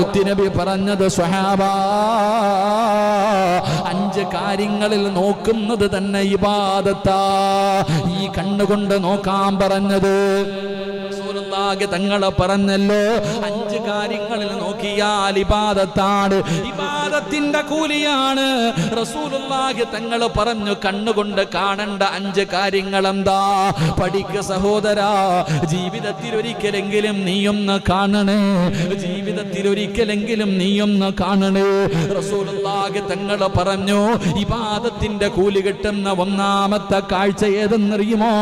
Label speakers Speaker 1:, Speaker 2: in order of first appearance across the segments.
Speaker 1: നബി പറഞ്ഞത് സ്വഹാബ അഞ്ച് കാര്യങ്ങളിൽ നോക്കുന്നത് തന്നെ ഇബാദത്താ. ഈ കണ്ണുകൊണ്ട് നോക്കാൻ പറഞ്ഞത് റസൂലുള്ളാഹി തങ്ങളെ പറഞ്ഞല്ലോ. അഞ്ച് കാര്യങ്ങളിൽ നോക്കിയാൽ ഇബാദത്താണ്. ഇബാദത്തിന്റെ കൂലിയാണ്. റസൂലുള്ളാഹി തങ്ങൾ പറഞ്ഞു കണ്ണുകൊണ്ട് കാണേണ്ട അഞ്ച് കാര്യങ്ങൾ എന്താ പഠിക്ക സഹോദരാ ജീവിതത്തിൽ ഒരിക്കലെങ്കിലും നീയൊന്ന് കാണണേ. ജീവിതത്തിൽ ഒരിക്കലെങ്കിലും നീയൊന്ന് കാണണേ. റസൂലുള്ളാഹി തങ്ങൾ പറഞ്ഞു ഇബാദത്തിന്റെ കൂലി കിട്ടുന്ന ഒന്നാമത്തെ കാഴ്ച ഏതെന്നറിയുമോ?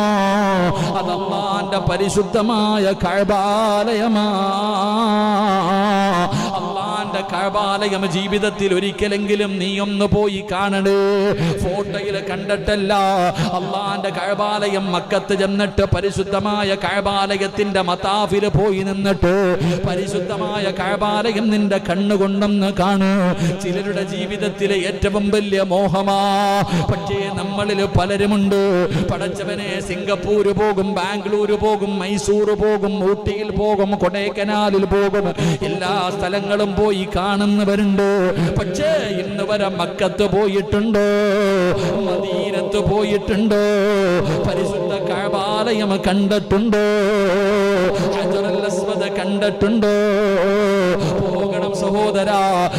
Speaker 1: അതല്ലാന്റെ പരിശുദ്ധമായ കഴബാലയമാ അള്ളാന്റെ കഴബാലയം ജീവിതത്തിൽ ഒരിക്കലെങ്കിലും നീ ഒന്ന് പോയി കാണണേ. ഫോട്ടോയിൽ കണ്ടിട്ടല്ല. അള്ളാന്റെ കഴബാലയം മക്കത്ത് ചെന്നിട്ട് പരിശുദ്ധമായ കഴബാലയത്തിന്റെ മതാഫിൽ പോയി നിന്നിട്ട് പരിശുദ്ധമായ കഴബാലയം നിന്റെ കണ്ണുകൊണ്ടെന്ന് കാണൂ. ചിലരുടെ ജീവിതത്തിലെ ഏറ്റവും വലിയ മോഹമാ. പക്ഷേ നമ്മളിൽ പലരുമുണ്ട്. പടച്ചവനെ സിംഗപ്പൂര് പോകും ബാംഗ്ലൂര് പോകും മൈസൂർ പോകും ഊട്ടിയിൽ പോകും കൊടൈക്കനാലിൽ പോകും. എല്ലാ സ്ഥലങ്ങളും പോയി കാണുന്നവരുണ്ട്. പക്ഷേ ഇന്ന് വരെ മക്കത്ത് പോയിട്ടുണ്ട്. മദീനത്ത് പോയിട്ടുണ്ട്. പരിശുദ്ധ കാബാലയം കണ്ടിട്ടുണ്ടോ. കണ്ടിട്ടുണ്ടോ? പോകണം സഹോദര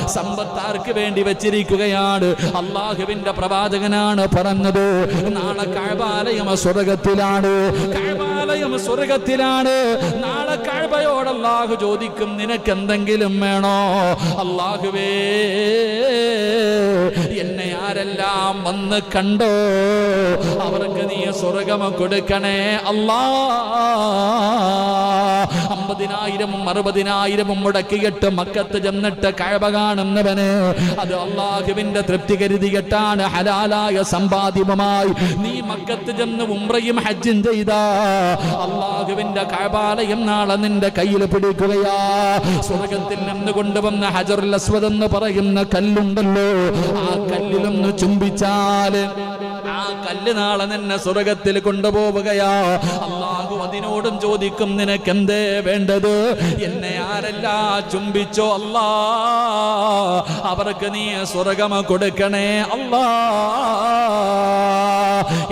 Speaker 1: സമ്പത്താർക്ക് വേണ്ടി വെച്ചിരിക്കുകയാണ്. അള്ളാഹുവിന്റെ പ്രവാചകനാണ് പറഞ്ഞത്. നാളെ കഴബാലയം സ്വർഗത്തിലാണ്. കഴബാലയം സ്വർഗത്തിലാണ്. നാളെ കഴബയോട് അള്ളാഹു ചോദിക്കും നിനക്ക് എന്തെങ്കിലും വേണോ? അള്ളാഹുവേ എന്നെ ആരെല്ലാം വന്ന് കണ്ടോ? അവർക്ക് നീ സ്വർഗം കൊടുക്കണേ അല്ലാ. അമ്പതിനായിരവും അറുപതിനായിരവും മുടക്കിയിട്ട് മക്കത്ത് ചെന്നിട്ട് കഴവ കാണുന്നവന്. അത് അള്ളാഹുവിന്റെ തൃപ്തി കരുതിയിട്ടാണ് ഹലാലായ സമ്പാദ്യവുമായി നീ മക്കത്ത് ചെന്ന് ഉംറയും ഹജ്ജും ചെയ്ത. അള്ളാഹുവിന്റെ കഴപാലയം നാളെ നിന്റെ കയ്യിൽ പിടിക്കുകയാ. സ്വർഗത്തിൽ നിന്ന് കൊണ്ടുവന്ന ഹജറുൽ അസ്വദ് എന്ന് പറയുന്ന കല്ലുണ്ടല്ലോ. ആ കല്ലിലൊന്ന് ചുംബിച്ചാൽ ആ കല്ല് നാളെ നിന്നെ സ്വർഗത്തിൽ കൊണ്ടുപോവുകയാ. അള്ളാഹു അതിനോടും ചോദിക്കും നിനക്ക് എന്തേ വേണ്ടത്? എന്നെ ആരെല്ലാ ചുംബിച്ചോ? അല്ലാ അവർക്ക് നീ സ്വർഗമ കൊടുക്കണേ. അല്ലാ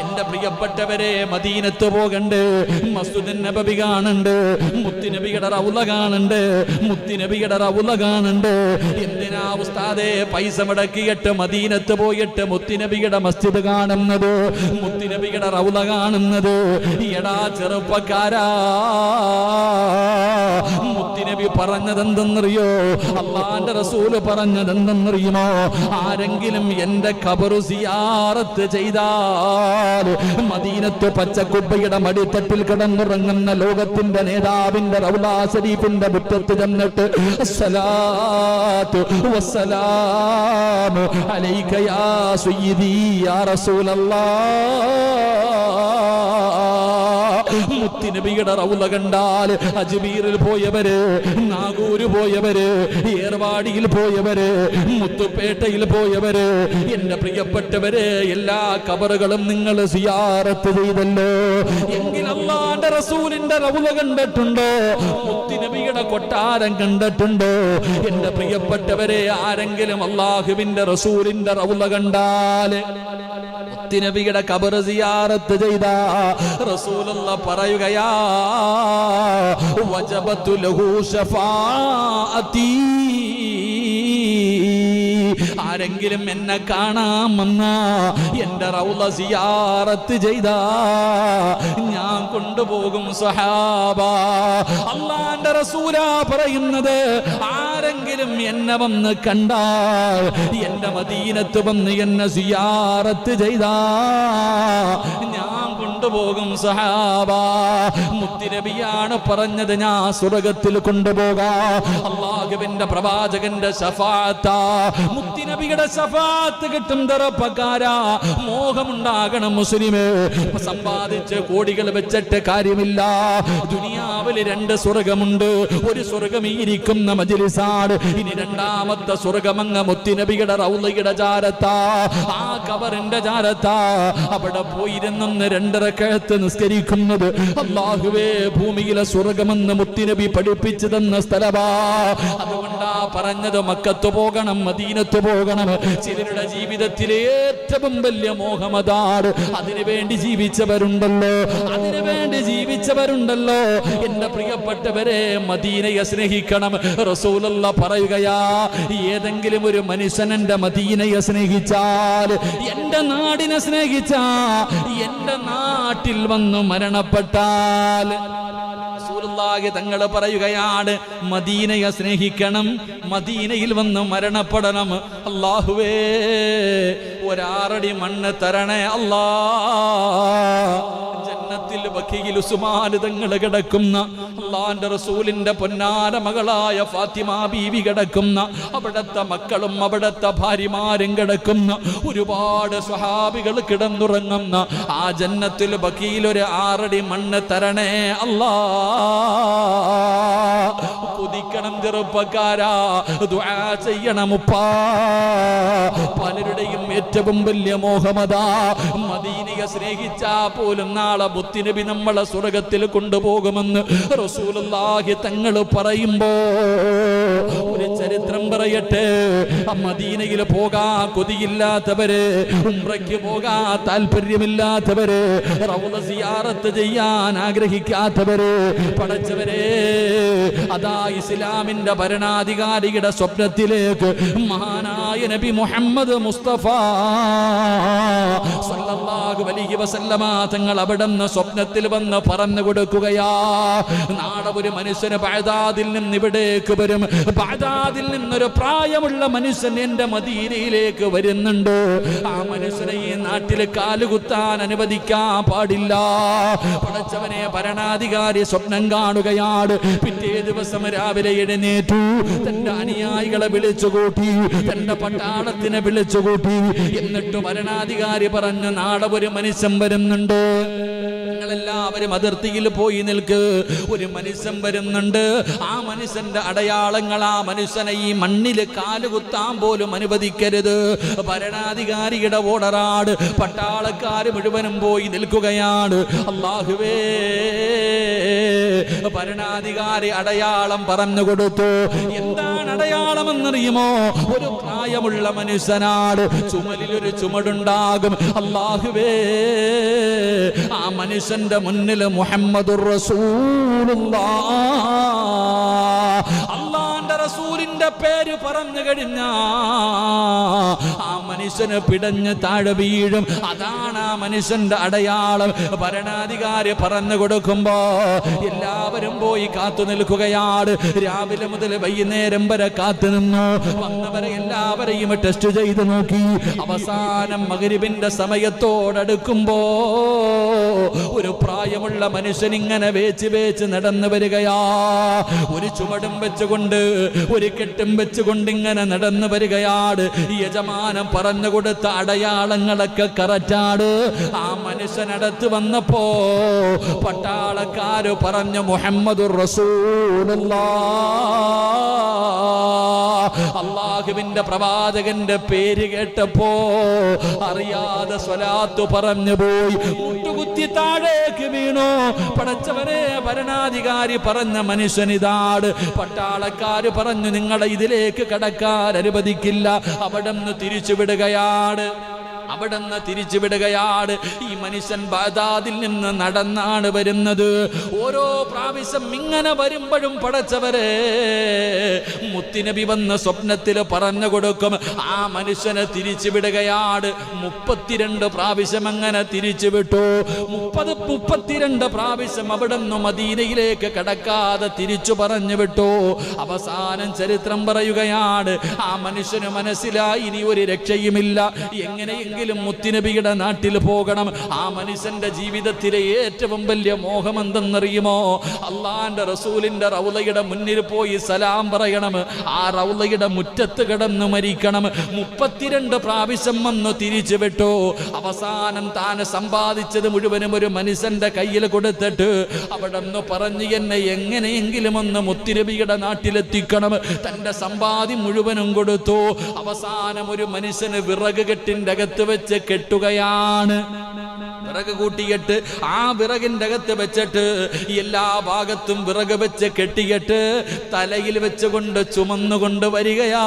Speaker 1: എന്റെ പ്രിയപ്പെട്ടവരെ മദീനത്ത് പോകണ്ട്. മസ്തുദിൻ നബി കാണുണ്ട്. മുത്തിനബിയുടെ റൗല കാണുണ്ട്. മുത്തിനബിയുടെ റൗല കാണണ്ട്. എന്തിനാ ഉസ്താദേ പൈസ മുടക്കിയിട്ട് മദീനത്ത് പോയിട്ട് മുത്തിനബിയുടെ മസ്ജിദ് കാണുന്നത്? മുത്തുനബിയുടെ റൗല കാണുന്നത്. എടാ ചെറുപ്പക്കാരാ. മുത്തിനബി പറഞ്ഞതെന്തെന്നറിയോ? അള്ളാന്റെ റസൂൽ പറഞ്ഞതെന്തെന്നറിയുമോ? ആരെങ്കിലും എന്റെ കബറു സിയാറത്ത് ചെയ്താൽ മദീനത്ത് പച്ചക്കുപ്പയുടെ മടിത്തട്ടിൽ കിടന്നുറങ്ങുന്ന ലോകത്തിന്റെ നേതാവിന്റെ റൗലാ ശരീഫിന്റെ മുറ്റത്ത് ചെന്നിട്ട് അസ്സലാത്തു വസലാമു അലൈക യാ സയ്യിദി യാ മുത്തുനബിയുടെ റൗല കണ്ടാൽ അജ്മീറിൽ പോയവര് നാഗൂര് പോയവര് ഏർവാടിയിൽ പോയവര് മുത്തുപേട്ടയിൽ പോയവര് എന്റെ പ്രിയപ്പെട്ടവര് എല്ലാ കബറുകളും നിങ്ങൾ സിയാറത്ത് ചെയ്തല്ലോ. എങ്കിൽ അള്ളാന്റെ റസൂലിന്റെ റൗല കണ്ടിട്ടുണ്ടോ? മുത്തുനബിയുടെ കൊട്ടാരം കണ്ടിട്ടുണ്ടോ? എന്റെ പ്രിയപ്പെട്ടവരെ ആരെങ്കിലും അള്ളാഹുവിന്റെ റസൂലിന്റെ റൗല കണ്ടാൽ മുത്തുനബിയുടെ കബർ സിയാറത്ത് ചെയ്ത. റസൂലുള്ള പറയുകയാ വജബത്തു ലഹു ശഫാഅത്തി ആരെങ്കിലും എന്നെ കാണാമെന്ന എന്റെ റൗല സിയാറത്ത് ചെയ്ത. ഞാൻ കൊണ്ടുപോകും സഹാബ അള്ളാന്റെ റസൂല പറയുന്നത് ആരെങ്കിലും എന്നെ വന്ന് കണ്ടാൽ എന്റെ മദീനത്ത് വന്ന് എന്നെ സിയാറത്ത് ചെയ്താ. ഞാൻ കൊണ്ടുപോകും സഹാബ. മുത്തിരബിയാണ് പറഞ്ഞത് ഞാൻ സ്വർഗത്തിൽ കൊണ്ടുപോകാ. അള്ളാഹുവിന്റെ പ്രവാചകന്റെ ശഫാത്ത. മുത്തിനബിയുടെ ശഫാത്ത് കിട്ടും തെറപ്പക്കാരാ മോഹമുണ്ടാകണം മുസ്ലിമേ. സമ്പാദിച്ച് കോടികൾ വെച്ചിട്ട് കാര്യമില്ല. ദുനിയാവിൽ രണ്ട് സ്വർഗമുണ്ട്. ഒരു സ്വർഗം ഈരിക്കുന്ന മജിലിസാട് ഇനി രണ്ടാമത്തെ സ്വർഗമങ്ങ മുത്തിനബിയുടെ റൗലയുടെ ചാരത്താ ആ കബറിന്റെ ചാരത്താ അവിടെ പോയിരുന്നെന്ന് രണ്ടര രണ്ടരക്കഴത്ത് നിസ്കരിക്കുന്നത്. അള്ളാഹുവേ ഭൂമിയിലെ സ്വർഗമെന്ന് മുത്തിനബി പഠിപ്പിച്ചു തന്ന സ്ഥലമാ. അതുകൊണ്ടാ പറഞ്ഞത് മക്കത്ത് പോകണം മദീനത്ത് പോകണം. ചിലരുടെ ജീവിതത്തിലെ ഏറ്റവും വലിയ മോഹമതാണ് അതിനുവേണ്ടി ജീവിച്ചവരുണ്ടല്ലോ. അതിനുവേണ്ടി ജീവിച്ചവരുണ്ടല്ലോ. എന്റെ പ്രിയപ്പെട്ടവരെ മദീനയെ സ്നേഹിക്കണം. റസൂലുള്ള പറയുകയാ ഏതെങ്കിലും ഒരു മനുഷ്യൻ എന്റെ മദീനയെ സ്നേഹിച്ചാൽ എന്റെ നാടിനെ സ്നേഹിച്ചാ എന്റെ നാട്ടിൽ വന്നു മരണപ്പെട്ടാൽ. റസൂലുള്ളാഹി തങ്ങൾ പറയുകയാണ് മദീനയെ സ്നേഹിക്കണം മദീനയിൽ വന്ന് മരണപ്പെടണം. അള്ളാഹുവേ ഒരാറടി മണ്ണ് തരണേ അല്ലാ ജന്നത്തിൽ ബക്കിയിൽ ഉസുമാനിതങ്ങൾ കിടക്കുന്ന അള്ളാന്റെ റസൂലിന്റെ പൊന്നാര മകളായ ഫാത്തിമ ബീവി കിടക്കുന്ന അവിടത്തെ മക്കളും അവിടത്തെ ഭാര്യമാരും കിടക്കുന്ന ഒരുപാട് സ്വഹാബികൾ കിടന്നുറങ്ങുന്ന ആ ജന്നത്തിൽ ബക്കിയിൽ ഒരു ആറടി മണ്ണ് തരണേ അല്ലാ. കുതിക്കണം ചെറുപ്പക്കാരാ ദുആ ചെയ്യണം ഉപ്പാ. പലരുടെയും ഏറ്റവും വലിയ മോഹമതാ. മദീനയെ സ്നേഹിച്ചാ പോലും നാളെ മുത്തിനബി നമ്മളെ സ്വർഗത്തിൽ കൊണ്ടുപോകുമെന്ന് റസൂലുള്ളാഹി തങ്ങൾ പറയുമ്പോ ഒരു ചരിത്രം പറയട്ടെ. മദീനയിൽ പോകാ കൊതിയില്ലാത്തവര് ഉംറയ്ക്ക് പോകാ താല്പര്യമില്ലാത്തവര് റൗലസിയാറത്ത് ചെയ്യാൻ ആഗ്രഹിക്കാത്തവര് പടച്ചവരെ അതാ ഇസ്ലാമിന്റെ ഭരണാധികാരിയുടെ സ്വപ്നത്തിലേക്ക് മഹാനായ നബി മുഹമ്മദ് മുസ്തഫ സല്ലല്ലാഹു അലൈഹി വസല്ലമ തങ്ങൾ അവിടുന്ന് സ്വപ്നത്തിൽ വന്ന് പറഞ്ഞു കൊടുക്കുകയാ. നാളെ ഒരു മനുഷ്യന് ബാദാദിൽ നിന്ന് ഇവിടേക്ക് വരും. ബാദാദിൽ നിന്നൊരു പ്രായമുള്ള മനുഷ്യൻ എന്റെ മദീനയിലേക്ക് വരുന്നുണ്ട്. ആ മനുഷ്യനെ ഈ നാട്ടിൽ കാലുകുത്താൻ അനുവദിക്കാൻ പാടില്ല. പടച്ചവനെ ഭരണാധികാരി സ്വപ്നം കാണുകയാണ്. പിറ്റേ ദിവസം രാവിലെ എഴുന്നേറ്റു. തന്റെ അനുയായികളെ വിളിച്ചുകൂട്ടി. തന്റെ പട്ടാളത്തിനെ വിളിച്ചുകൂട്ടി. എന്നിട്ട് ഭരണാധികാരി പറഞ്ഞു നാളെ ഒരു മനുഷ്യൻ വരുന്നുണ്ട്. നിങ്ങളെല്ലാവരും അതിർത്തിയിൽ പോയി നിൽക്ക്. ഒരു മനുഷ്യൻ വരുന്നുണ്ട്. ആ മനുഷ്യന്റെ അടയാളങ്ങൾ ആ മനുഷ്യനെ ഈ മണ്ണിൽ കാലുകുത്താൻ പോലും അനുവദിക്കരുത്. ഭരണാധികാരിയുടെ ഓടറാട് പട്ടാളക്കാർ മുഴുവനും പോയി നിൽക്കുകയാണ്. അള്ളാഹുവേ ഭരണാധികാരി അടയാളം പറഞ്ഞു കൊടുത്തു. എന്താണ് അടയാളം എന്നറിയുമോ ഒരു പ്രായമുള്ള മനുഷ്യനാണ്. ചുമലിൽ ഒരു ചുമടുണ്ടാകും. അള്ളാഹുവേ ആ മനുഷ്യന്റെ മുന്നിൽ മുഹമ്മദുർ അള്ളാന്റെ റസൂലിന്റെ പേര് പറഞ്ഞു കഴിഞ്ഞാ ആ മനുഷ്യന് പിടഞ്ഞ് താഴെ വീഴും. അതാണ് ആ മനുഷ്യന്റെ അടയാളം. ഭരണാധികാരി പറഞ്ഞു കൊടുക്കുമ്പോ എല്ലാവരും പോയി കാത്തു നിൽക്കുകയാണ്. രാവിലെ മുതൽ വൈകുന്നേരം വരെ കാത്തു നിന്നു. വന്നവരെ എല്ലാവരെയും ടെസ്റ്റ് ചെയ്ത് നോക്കി. അവസാനം മകരിവിന്റെ സമയത്തോടടുക്കുമ്പോ ഒരു പ്രായമുള്ള മനുഷ്യൻ ഇങ്ങനെ വേച്ച് വേച്ച് നടന്നു വരികയാ. ഒരു ചുമടും വെച്ചുകൊണ്ട് ഒരു കെട്ടും വെച്ചുകൊണ്ട് ഇങ്ങനെ നടന്നു വരികയാട്. യജമാനം പറഞ്ഞു കൊടുത്ത അടയാളങ്ങളൊക്കെ കററ്റാട്. ആ മനുഷ്യനടുത്ത് വന്നപ്പോ പട്ടാളക്കാര് പറഞ്ഞു മുഹമ്മദ് അള്ളാഹുവിന്റെ പ്രവാചകന്റെ പേര് കേട്ടപ്പോ അറിയാതെ സ്വലാത്തു പറഞ്ഞു പോയി. മുട്ടുകുത്തി താഴേക്ക് വീണു. പടച്ചവനെ ഭരണാധികാരി പറഞ്ഞ മനുഷ്യനിതാണ് പട്ടാളക്കാര് പറഞ്ഞു നിങ്ങളെ ഇതിലേക്ക് കടക്കാൻ അനുവദിക്കില്ല. അവിടെ നിന്ന് തിരിച്ചു വിടുകയാണ് തിരിച്ചുവിടുകയാണ്. ഈ മനുഷ്യൻ ബാദാദിൽ നിന്ന് നടന്നാണ് വരുന്നത്. ഓരോ പ്രാവശ്യം ഇങ്ങനെ വരുമ്പോഴും പടച്ചവരെ മുത്തിനബി വന്ന് സ്വപ്നത്തിൽ പറഞ്ഞു കൊടുക്കും ആ മനുഷ്യനെ തിരിച്ചുവിടുകയാണ്. മുപ്പത്തിരണ്ട് പ്രാവശ്യം അങ്ങനെ തിരിച്ചുവിട്ടു. മുപ്പത് മുപ്പത്തിരണ്ട് പ്രാവശ്യം അവിടെ നിന്ന് മദീനയിലേക്ക് കടക്കാതെ തിരിച്ചു പറഞ്ഞു വിട്ടു. അവസാനം ചരിത്രം പറയുകയാണ് ആ മനുഷ്യന് മനസ്സിലായി ഇനി ഒരു രക്ഷയുമില്ല. എങ്ങനെയെങ്കിലും മുത്തിനബിയുടെ നാട്ടിൽ പോകണം. ആ മനുഷ്യന്റെ ജീവിതത്തിലെ ഏറ്റവും വലിയ മോഹം എന്തെന്നറിയുമോ അള്ളാന്റെ റസൂലിന്റെ റൗലയുടെ മുന്നിൽ പോയി സലാം പറയണം. ആ റൗലയുടെ മുറ്റത്ത് കിടന്ന് മരിക്കണം. മുപ്പത്തിരണ്ട് പ്രാവശ്യം വന്ന് തിരിച്ചു വിട്ടു. അവസാനം താൻ സമ്പാദിച്ചത് മുഴുവനും ഒരു മനുഷ്യന്റെ കയ്യിൽ കൊടുത്തിട്ട് അവിടെ നിന്ന് പറഞ്ഞു എന്നെ എങ്ങനെയെങ്കിലും ഒന്ന് മുത്തിരബിയുടെ നാട്ടിലെത്തിക്കണം. തന്റെ സമ്പാദ്യം മുഴുവനും കൊടുത്തു. അവസാനം ഒരു മനുഷ്യന് വിറക് കെട്ടിന്റെ അകത്ത് വെച്ച് കെട്ടുകയാണ്. വിറക് കൂട്ടിയിട്ട് ആ വിറകിന്റെ അകത്ത് വെച്ചിട്ട് എല്ലാ ഭാഗത്തും വിറക് വെച്ച് കെട്ടിയിട്ട് തലയിൽ വെച്ചുകൊണ്ട് ചുമന്നുകൊണ്ട് വരികയാ.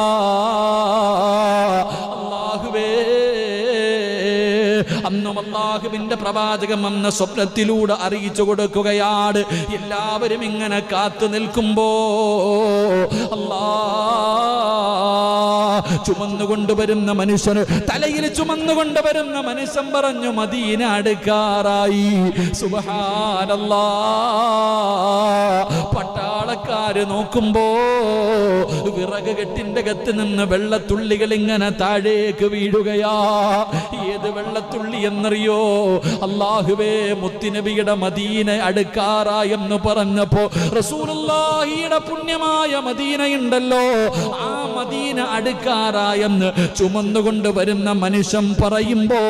Speaker 1: അന്നും അള്ളാഹുവിന്റെ പ്രവാചകം എന്ന സ്വപ്നത്തിലൂടെ അറിയിച്ചു കൊടുക്കുകയാണ്. എല്ലാവരും ഇങ്ങനെ കാത്തു നിൽക്കുമ്പോ അല്ലാ ചുമന്നുകൊണ്ടുവരുന്ന മനുഷ്യന് തലയിൽ ചുമന്നുകൊണ്ടുവരുന്ന മനുഷ്യൻ പറഞ്ഞു മദീന അടുക്കാറായി. സുബഹാനല്ലാ. പട്ടാളക്കാര് നോക്കുമ്പോ വിറക് കെട്ടിന്റെ അകത്ത് നിന്ന് വെള്ളത്തുള്ളികൾ ഇങ്ങനെ താഴേക്ക് വീഴുകയാ. ഏത് വെള്ളത്തുള്ളി എന്നറിയോ? അള്ളാഹുവേ മുത്തിനബിയുടെ മദീന അടുക്കാറായെന്ന് പറഞ്ഞപ്പോ റസൂലുള്ളാഹിയുടെ പുണ്യമായ മദീനയുണ്ടല്ലോ. ആ മദീന അടുക്കാറായെന്ന് ചുമന്നുകൊണ്ട് വരുന്ന മനുഷ്യൻ പറയുമ്പോ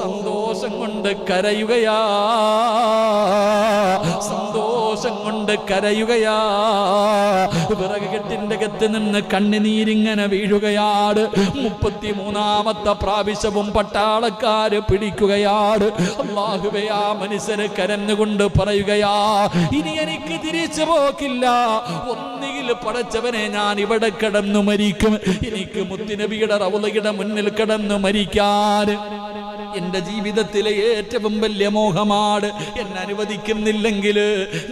Speaker 1: സന്തോഷം കൊണ്ട് കരയുകയാ. സന്തോഷം കൊണ്ട് കരയുകയാ. വിറക് കെട്ടിന്റെ അകത്ത് നിന്ന് കണ്ണുനീരിങ്ങനെ വീഴുകയാണ് മുപ്പത്തി മൂന്നാമത്തെ പ്രാവശ്യവും പട്ടാളക്കാര് പിടിക്കുകയാണ് അള്ളാഹുവേ മനുഷ്യന് കരഞ്ഞുകൊണ്ട് പറയുകയാ ഇനി എനിക്ക് തിരിച്ചു പോക്കില്ല. ഒന്നുകിൽ പടച്ചവനെ ഞാൻ ഇവിടെ കിടന്നു മരിക്കും. എനിക്ക് മുത്തിനബിയുടെ റൗലയുടെ മുന്നിൽ കിടന്നു മരിക്കാൻ. എന്റെ ജീവിതത്തിലെ ഏറ്റവും വലിയ മോഹമാണ്. എന്നെ അനുവദിക്കുന്നില്ലെങ്കിൽ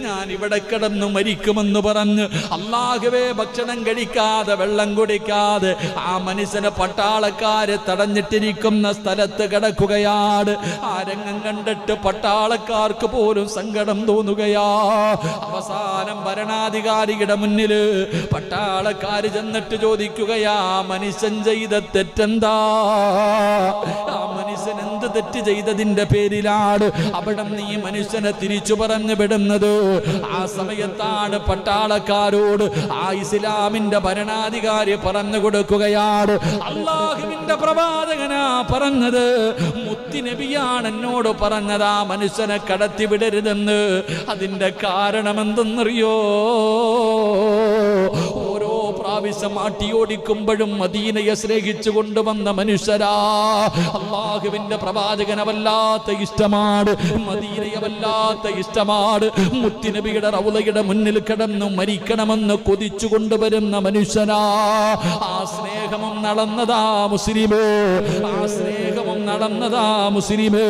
Speaker 1: ഞാൻ ഇവിടെ കിടന്നു മരിക്കുമെന്ന് പറഞ്ഞ് അള്ളാഹുവേ ഭക്ഷണം കഴിക്കാതെ വെള്ളം കുടിക്കാതെ ആ മനുഷ്യനെ പട്ടാളക്കാരെ തടഞ്ഞിട്ടിരിക്കുന്ന സ്ഥലത്ത് കിടക്കുകയാണ്. ആ രംഗം കണ്ടിട്ട് പട്ടാളക്കാർക്ക് പോലും സങ്കടം തോന്നുകയാ. അവസാനം ഭരണാധികാരിയുടെ മുന്നിൽ പട്ടാളക്കാര് ചെന്നിട്ട് ചോദിക്കുകയാ മനുഷ്യൻ ചെയ്ത തെറ്റെന്താ? തെറ്റ് ചെയ്തതിന്റെ പേരിലാണ് അവിടെ നീ മനുഷ്യനെ തിരിച്ചു പറഞ്ഞു വിടുന്നത്. ആ സമയത്താണ് പട്ടാളക്കാരോട് ആ ഇസ്ലാമിന്റെ ഭരണാധികാരി പറഞ്ഞു കൊടുക്കുകയാണ്. അള്ളാഹുവിന്റെ പ്രവാചകനാ പറഞ്ഞത് മുത്തിനബിയാണ് എന്നോട് പറഞ്ഞത് ആ മനുഷ്യനെ കടത്തി വിടരുതെന്ന്. അതിന്റെ കാരണം എന്തെന്നറിയോ ഓരോ പ്രാവശ്യം ആട്ടിയോടിക്കുമ്പോഴും മദീനയെ സ്നേഹിച്ചു കൊണ്ടുവന്ന മനുഷ്യരാ. അള്ളാഹുവിന്റെ പ്രവാചകനെ വല്ലാത്ത ഇഷ്ടമാണ് മദീനയെ വല്ലാത്ത ഇഷ്ടമാണ്. മുത്തിനബിയുടെ റൗലയുടെ മുന്നിൽ കിടന്നു മരിക്കണമെന്ന് കൊതിച്ചു കൊണ്ടുവരുന്ന മനുഷ്യനാ. ആ സ്നേഹമം നടന്നതാ മുസ്ലിമേ. ആ സ്നേഹവും നടന്നതാ മുസ്ലിമേ.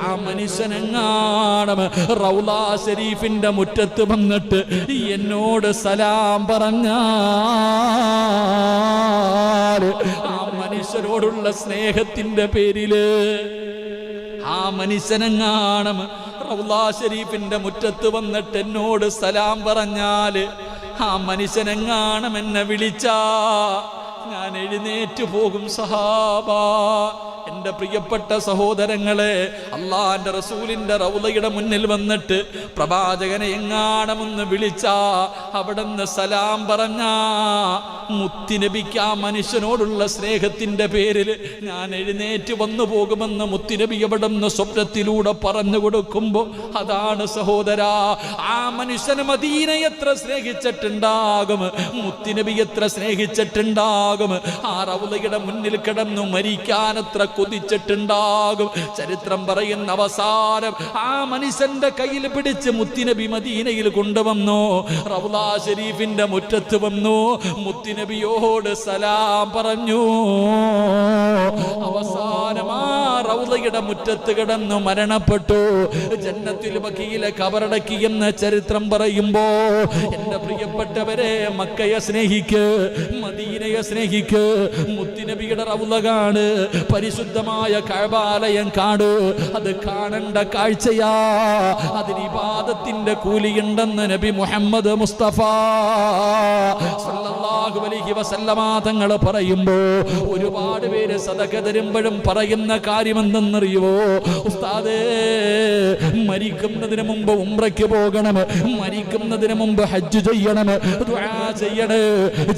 Speaker 1: ആ മനുഷ്യനെങ്ങാണം റൗലാ ഷരീഫിന്റെ മുറ്റത്ത് വന്നിട്ട് എന്നോട് സലാം പറഞ്ഞ ആ മനുഷ്യരോടുള്ള സ്നേഹത്തിന്റെ പേരിൽ ആ മനുഷ്യനെങ്ങാണം റൗലാ ഷരീഫിന്റെ മുറ്റത്ത് വന്നിട്ട് എന്നോട് സലാം പറഞ്ഞാൽ ആ മനുഷ്യനെങ്ങാണം എന്നെ വിളിച്ചാ ഞാൻ എഴുന്നേറ്റ് പോകും സഹാബാ. എന്റെ പ്രിയപ്പെട്ട സഹോദരങ്ങളെ അള്ളാന്റെ റസൂലിന്റെ റൗലയുടെ മുന്നിൽ വന്നിട്ട് പ്രവാചകനെ എങ്ങാണമെന്ന് വിളിച്ച അവിടുന്ന് സലാം പറഞ്ഞ മുത്തിനബിക്ക് ആ മനുഷ്യനോടുള്ള സ്നേഹത്തിന്റെ പേരിൽ ഞാൻ എഴുന്നേറ്റ് വന്നു പോകുമെന്ന് മുത്തിനബി അവിടുന്ന് സ്വപ്നത്തിലൂടെ പറഞ്ഞു കൊടുക്കുമ്പോ അതാണ് സഹോദര ആ മനുഷ്യന് മദീനെ എത്ര സ്നേഹിച്ചിട്ടുണ്ടാകും മുത്തിനബി എത്ര സ്നേഹിച്ചിട്ടുണ്ടാകും ആ റൗലയുടെ മുന്നിൽ കിടന്നു മരിക്കാൻ എത്ര കൊതിച്ചിട്ടുണ്ടാകും ചരിത്രം പറയുന്ന അവസാനം ആ മനുഷ്യന്റെ കയ്യിൽ പിടിച്ച് മുത്തിനബി മദീനയിൽ കൊണ്ടുവന്നു. റൗലാ ഷരീഫിന്റെ മുറ്റത്ത് വന്നു. മുത്തിനബിയോട് സലാം പറഞ്ഞു. അവസാനം ആ റൗലയുടെ മുറ്റത്ത് കിടന്നു മരണപ്പെട്ടു. ജന്നത്തിൽ വക്കീലെ കബറടക്കി എന്ന ചരിത്രം പറയുമ്പോ എന്റെ പ്രിയപ്പെട്ടവരെ മക്കയെ സ്നേഹിക്ക് മദീനയെ സ്നേഹിക്ക്. മുത്തിനബിയുടെ റൗലകാണ് പരിശുദ്ധമായ കഴബാലയം കാട്. അത് കാണേണ്ട കാഴ്ചയാ. അതിന് ഇബാദത്തിന്റെ കൂലിയുണ്ടെന്ന് നബി മുഹമ്മദ് മുസ്തഫ സല്ലല്ലാഹു അലൈഹി വസല്ലമ തങ്ങൾ പറയുമ്പോ ഒരുപാട് പേര് സദക തരുമ്പോഴും പറയുന്ന കാര്യം എന്തെന്നറിയുവോ ഉസ്താദേ മരിക്കുന്നതിന് മുമ്പ് ഉംറയ്ക്ക് പോകണം മരിക്കുന്നതിന് മുമ്പ് ഹജ്ജ് ചെയ്യണം ദുആ ചെയ്യണേ.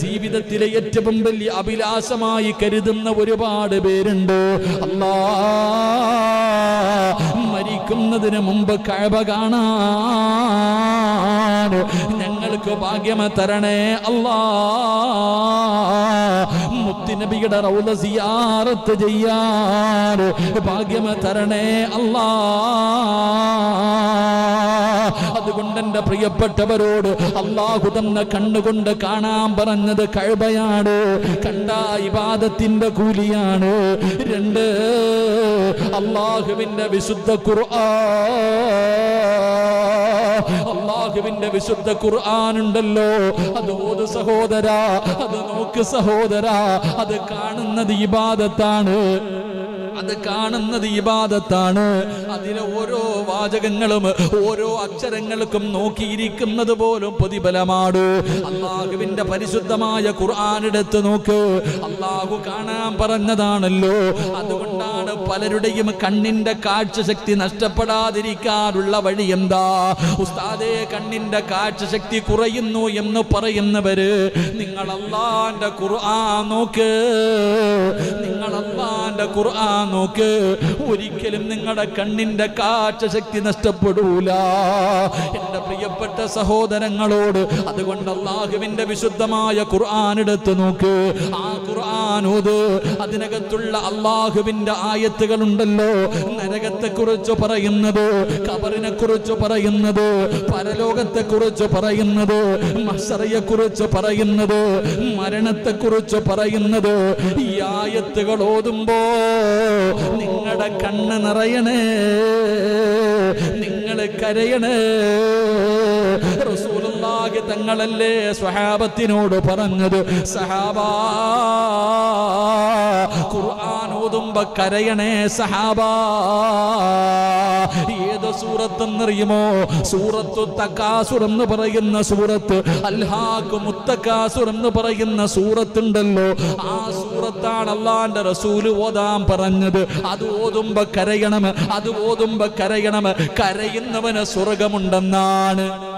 Speaker 1: ജീവിതത്തിലെ ഏറ്റവും വലിയ അഭിലാഷമായി കരുതുന്ന ഒരുപാട് പേരുണ്ട്. അല്ലാ മരിക്കുന്നതിന് മുമ്പ് കഴവ കാണാൻ ഞങ്ങൾക്ക് ഭാഗ്യമ തരണേ. അല്ലാ മുത്തി നബിയുടെ റൗല സിയാറത്ത് ചെയ്യാൻ ഭാഗ്യമ തരണേ. അല്ലാ അതുകൊണ്ട് എന്റെ പ്രിയപ്പെട്ടവരോട് അള്ളാഹു തന്ന കണ്ണുകൊണ്ട് കാണാൻ പറഞ്ഞത് കഴബയാണ്. കണ്ട ഇബാദത്തിന്റെ കൂലിയാണ്. രണ്ട് അള്ളാഹുവിന്റെ വിശുദ്ധ ഖുർആൻ അള്ളാഹുവിന്റെ വിശുദ്ധ ഖുർആൻ ഉണ്ടല്ലോ അത് ഓത് സഹോദരാ അത് നോക്ക് സഹോദരാ അത് കാണുന്നത് ഇബാദത്താണ്. അത് കാണുന്നത് ഇബാദത്താണ്. അതിലെ ഓരോ വാചകങ്ങളും ഓരോ അക്ഷരങ്ങൾക്കും നോക്കിയിരിക്കുന്നത് പോലും പ്രതിഫലമാണ്. അള്ളാഹുവിന്റെ പരിശുദ്ധമായ ഖുർആൻ നോക്ക്. അള്ളാഹു കാണാൻ പറഞ്ഞതാണല്ലോ. അതുകൊണ്ടാണ് പലരുടെയും കണ്ണിന്റെ കാഴ്ചശക്തി നഷ്ടപ്പെടാതിരിക്കാനുള്ള വഴി എന്താ? ഉസ്താദേ കണ്ണിന്റെ കാഴ്ചശക്തി കുറയുന്നു എന്ന് പറയുന്നവര് നിങ്ങൾ അള്ളാന്റെ ഖുർആൻ നോക്ക്. നിങ്ങൾ അള്ളാന്റെ ഖുർആൻ നോക്ക് ഒരിക്കലും നിങ്ങളുടെ കണ്ണിന്റെ കാഴ്ചശക്തി നഷ്ടപ്പെടൂല. എന്റെ പ്രിയപ്പെട്ട സഹോദരങ്ങളോട് അതുകൊണ്ട് അള്ളാഹുവിന്റെ വിശുദ്ധമായ ഖുർആൻ എടുത്ത് നോക്ക്. ആ ഖുർആാനോത് അതിനകത്തുള്ള അള്ളാഹുവിന്റെ ആയത്തുകളുണ്ടല്ലോ. നരകത്തെ കുറിച്ച് പറയുന്നത് കബറിനെ കുറിച്ച് പറയുന്നത് പരലോകത്തെ കുറിച്ച് പറയുന്നത് മസറയെ കുറിച്ച് പറയുന്നത് മരണത്തെ കുറിച്ച് പറയുന്നത് ഈ ആയത്തുകൾ ഓതുമ്പോ നിങ്ങളുടെ കണ്ണ് നിറയണേ നിങ്ങൾ കരയണേ. റസൂലുള്ളാഹി തങ്ങളല്ലേ സ്വഹാബത്തിനോട് പറഞ്ഞത്? സഹാബാ ഖുർആൻ ഓതുമ്പോ കരയണേ സഹാബ. ഏത് സൂറത്തെന്നറിയുമോ? സൂറത്തു തക്കാസുർ എന്ന് പറയുന്ന സൂറത്ത് അൽഹാഖ് മുത്തക്കാസുർ എന്ന് പറയുന്ന സൂറത്തുണ്ടല്ലോ. ആ സൂറത്താണ് അള്ളാന്റെ റസൂൽ ഓതാൻ പറഞ്ഞത്. അത് ഓതുമ്പോ കരയണം അത് ഓതുമ്പോ കരയണം. കരയുന്നവന് സ്വർഗമുണ്ടെന്നാണ്.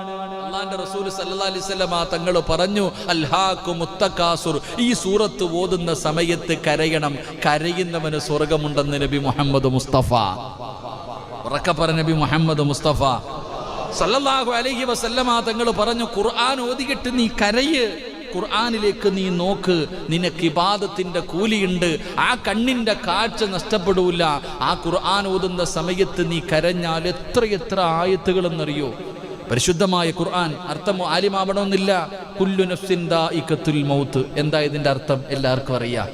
Speaker 1: അള്ളാന്റെ റസൂൽ സല്ലാ അലൈഹി വസല്ലമ തങ്ങൾ പറഞ്ഞു അൽഹാഖു മുത്തക്കാസുർ ഈ സൂറത്ത് ഓതുന്ന സമയത്ത് കരയണം. കരയുന്നവന് സ്വർഗമുണ്ടെന്ന് നബി മുഹമ്മദ് മുസ്തഫ. ഉറക്ക പറ നബി മുഹമ്മദ് മുസ്തഫ. സല്ലല്ലാഹു അലൈഹി വസല്ലമ തങ്ങൾ പറഞ്ഞു ഖുർആൻ ഓതിയിട്ട് നീ കരയ്. ഖുർആാനിലേക്ക് നീ നോക്ക് നിനക്ക് ഇബാദത്തിന്റെ കൂലിയുണ്ട്. ആ കണ്ണിന്റെ കാഴ്ച നഷ്ടപ്പെടൂല. ആ ഖുർആൻ ഓതുന്ന സമയത്ത് നീ കരഞ്ഞാൽ എത്ര എത്ര ആയത്തുകളെന്നറിയോ? പരിശുദ്ധമായ ഖുർആൻ അർത്ഥം ആലിമാവണമെന്നില്ല. കുല്ലു നഫ്സിൻ മൗത്ത്. എന്താ ഇതിന്റെ അർത്ഥം? എല്ലാവർക്കും അറിയാം.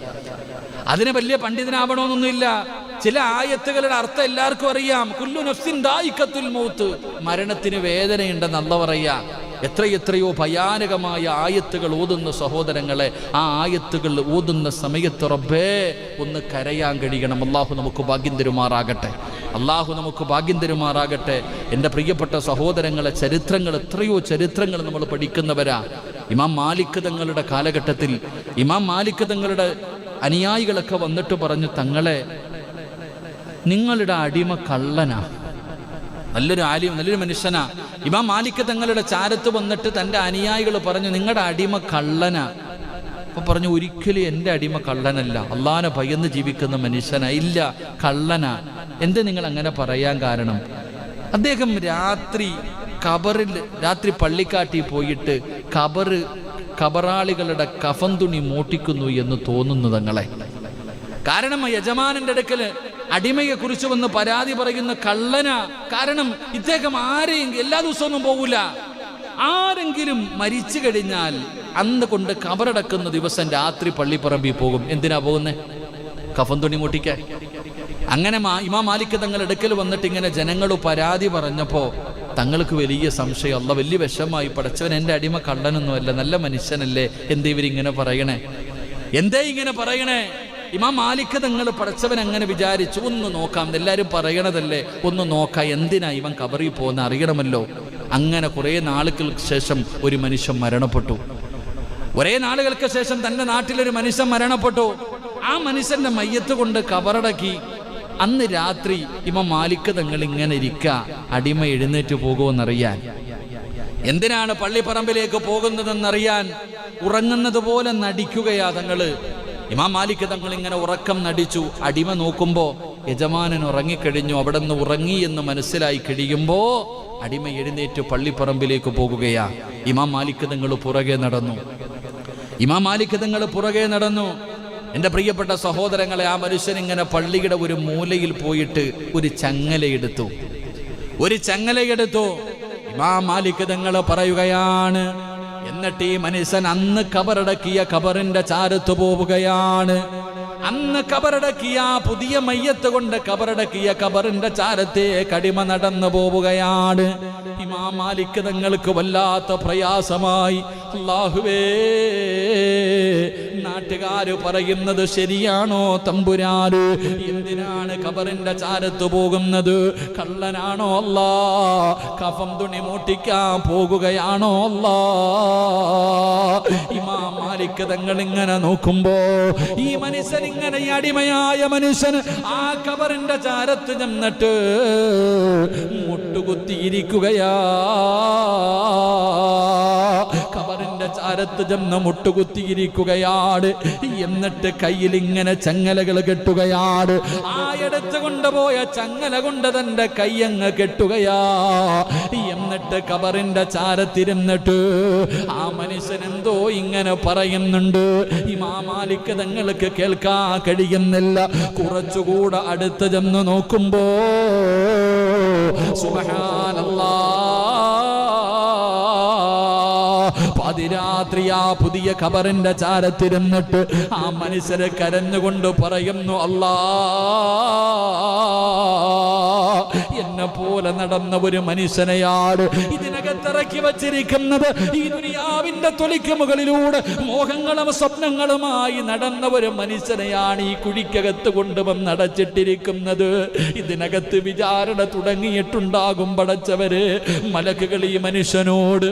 Speaker 1: അതിന് വലിയ പണ്ഡിതനാവണമെന്നൊന്നുമില്ല. ചില ആയത്തുകളുടെ അർത്ഥം എല്ലാവർക്കും അറിയാം. കുല്ലു നഫ്സിൻ ദായിക്കത്തുൽ മൗത്ത്. മരണത്തിന് വേദനയുണ്ടെന്ന് അല്ല പറയാ എത്ര എത്രയോ ഭയാനകമായ ആയത്തുകൾ ഓതുന്ന സഹോദരങ്ങളെ ആ ആയത്തുകൾ ഓതുന്ന സമയത്ത് റബ്ബേ ഒന്ന് കരയാൻ കഴിയണം. അള്ളാഹു നമുക്ക് ഭാഗ്യം തരുമാറാകട്ടെ. അള്ളാഹു നമുക്ക് ഭാഗ്യം തരുമാറാകട്ടെ. എന്റെ പ്രിയപ്പെട്ട സഹോദരങ്ങളെ ചരിത്രങ്ങൾ എത്രയോ ചരിത്രങ്ങൾ നമ്മൾ പഠിക്കുന്നവരാ. ഇമാം മാലിക് തങ്ങളുടെ കാലഘട്ടത്തിൽ ഇമാം മാലിക് തങ്ങളുടെ അനുയായികളൊക്കെ വന്നിട്ട് പറഞ്ഞു തങ്ങളെ നിങ്ങളുടെ അടിമ കള്ളനാ. നല്ലൊരു ആലിം നല്ലൊരു മനുഷ്യനാ. ഇമാം മാലിക് തങ്ങളുടെ ചാരത്ത് വന്നിട്ട് തന്റെ അനുയായികൾ പറഞ്ഞു നിങ്ങളുടെ അടിമ കള്ളനാ. അപ്പൊ പറഞ്ഞു ഒരിക്കലും എന്റെ അടിമ കള്ളനല്ല. അള്ളാനെ ഭയന്ന് ജീവിക്കുന്ന മനുഷ്യനാ. ഇല്ല കള്ളനാ. എന്ത് നിങ്ങൾ അങ്ങനെ പറയാൻ കാരണം? അദ്ദേഹം രാത്രി കബറിൽ രാത്രി പള്ളിക്കാട്ടി പോയിട്ട് കബറ് കബറാളികളുടെ കഫൻ തുണി മോട്ടിക്കുന്നു എന്ന് തോന്നുന്നു തങ്ങളെ. കാരണം യജമാനന്റെ അടുക്കൽ അടിമയെ കുറിച്ച് വന്ന് പരാതി പറയുന്ന കള്ളന. കാരണം ഇദ്ദേഹം ആരെയും എല്ലാ ദിവസവും പോകൂല ആരെങ്കിലും മരിച്ചു കഴിഞ്ഞാൽ അന്ന് കൊണ്ട് കബറടക്കുന്ന ദിവസം രാത്രി പള്ളിപ്പറമ്പിൽ പോകും. എന്തിനാ പോകുന്നേ? കഫൻ തുണി മുട്ടിക്കാൻ അങ്ങനെ ഇമാ മാലിക് തങ്ങൾ എടുക്കൽ വന്നിട്ട് ഇങ്ങനെ ജനങ്ങൾ പരാതി പറഞ്ഞപ്പോ തങ്ങൾക്ക് വലിയ സംശയം. അല്ല വലിയ വിഷമായി പടച്ചവൻ എന്റെ അടിമ കള്ളനൊന്നുമല്ല നല്ല മനുഷ്യനല്ലേ. എന്തേ ഇവരിങ്ങനെ പറയണേ? എന്തേ ഇങ്ങനെ പറയണേ? ഇമാം മാലിക് നിങ്ങൾ പഠിച്ചവൻ അങ്ങനെ വിചാരിച്ചു ഒന്ന് നോക്കാം എല്ലാവരും പറയണതല്ലേ? ഒന്ന് നോക്കാം എന്തിനാ ഇവൻ കബറിൽ പോകുന്ന അറിയണമല്ലോ? അങ്ങനെ കുറേ നാളുകൾക്ക് ശേഷം ഒരു മനുഷ്യൻ മരണപ്പെട്ടു. ഒരേ നാളുകൾക്ക് ശേഷം തന്റെ നാട്ടിലൊരു മനുഷ്യൻ മരണപ്പെട്ടു. ആ മനുഷ്യന്റെ മയ്യത്ത് കൊണ്ട് കബറടക്കി. അന്ന് രാത്രി ഇമ മാലിക്ക് തങ്ങൾ ഇങ്ങനെ ഇരിക്ക അടിമ എഴുന്നേറ്റ് പോകുമെന്നറിയാൻ എന്തിനാണ് പള്ളിപ്പറമ്പിലേക്ക് പോകുന്നതെന്നറിയാൻ? ഉറങ്ങുന്നത് പോലെ നടിക്കുകയാ തങ്ങൾ. ഇമാം മാലിക് തങ്ങൾ ഇങ്ങനെ ഉറക്കം നടിച്ചു അടിമ നോക്കുമ്പോൾ യജമാനൻ ഉറങ്ങിക്കഴിഞ്ഞു അവിടെ നിന്ന് ഉറങ്ങി എന്ന് മനസ്സിലായി കഴിയുമ്പോൾ അടിമ എഴുന്നേറ്റ് പള്ളിപ്പറമ്പിലേക്ക് പോകുകയാ. ഇമാം മാലിക് തങ്ങൾ പുറകെ നടന്നു. ഇമാം മാലിക് തങ്ങൾ പുറകെ നടന്നു. എന്റെ പ്രിയപ്പെട്ട സഹോദരങ്ങളെ ആ മനുഷ്യൻ ഇങ്ങനെ പള്ളിയുടെ ഒരു മൂലയിൽ പോയിട്ട് ഒരു ചങ്ങലയെടുത്തു ഒരു ചങ്ങലയെടുത്തു ഇമാം മാലിക് തങ്ങൾ പറയുകയാണ് എന്നിട്ട് ഈ മനുഷ്യൻ അന്ന് കബറടക്കിയ കബറിന്റെ ചാരത്ത് പോവുകയാണ്. അന്ന് കബറടക്കിയ പുതിയ മയ്യത്ത് കൊണ്ട് കബറടക്കിയ കബറിന്റെ ചാരത്തെ കടിമ നടന്നു പോവുകയാണ്. ഇമാം മാലിക് തങ്ങൾക്ക് വല്ലാത്ത പ്രയാസമായി. അല്ലാഹുവേ നാട്ടുകാര് പറയുന്നത് ശരിയാണോ തമ്പുരാര് എന്തിനാണ് കബറിന്റെ ചാരത്ത് പോകുന്നത്? കള്ളനാണോ അല്ല? കഫം തുണി മൂട്ടിക്കാൻ പോകുകയാണോ അല്ല? ഇമാം മാലിക് തങ്ങൾ ഇങ്ങനെ നോക്കുമ്പോ ഈ മനുഷ്യൻ ഇങ്ങനെ അടിമയായ മനുഷ്യൻ ആ കബറിന്റെ ചാരത്ത് ചെന്നിട്ട് മുട്ടുകുത്തിയിരിക്കുകയാ. കബറിന്റെ ചാരത്ത് ചെന്ന് മുട്ടുകുത്തിയിരിക്കുകയാണ് എന്നിട്ട് കയ്യിൽ ഇങ്ങനെ ചങ്ങലകൾ കെട്ടുകയാണ്. ആ എടുത്തു കൊണ്ടുപോയ ചങ്ങല കൊണ്ട് തന്റെ കയ്യങ്ങ് കെട്ടുകയാ. എന്നിട്ട് കബറിന്റെ ചാരത്തിരുന്നിട്ട് ആ മനുഷ്യൻ എന്തോ ഇങ്ങനെ പറയുന്നുണ്ട്. ഈ മാമാലിക്ക് തങ്ങൾക്ക് കേൾക്കാൻ കഴിയുന്നില്ല. കുറച്ചുകൂടെ അടുത്ത് ചെന്ന് നോക്കുമ്പോ സുബഹാനല്ലാ പാതിരാത്രി പുതിയ ഖബറിന്റെ ചാരത്തിരുന്നിട്ട് ആ മനുഷ്യരെ കരഞ്ഞുകൊണ്ട് പറയുന്നു അല്ലാ എന്നെ പോലെ നടന്ന ഒരു മനുഷ്യനെയാണ് ഇതിനകത്തിറക്കി വച്ചിരിക്കുന്നത്. ഈ ദുനിയാവിന്റെ തൊലിക്ക് മുകളിലൂടെ മോഹങ്ങളും സ്വപ്നങ്ങളുമായി നടന്ന ഒരു മനുഷ്യനെയാണ് ഈ കുഴിക്കകത്ത് കൊണ്ടുവന്ന് അടച്ചിട്ടിരിക്കുന്നത് ഇതിനകത്ത് വിചാരണ തുടങ്ങിയിട്ടുണ്ടാകും പടച്ചവര്. മലക്കുകൾ ഈ മനുഷ്യനോട്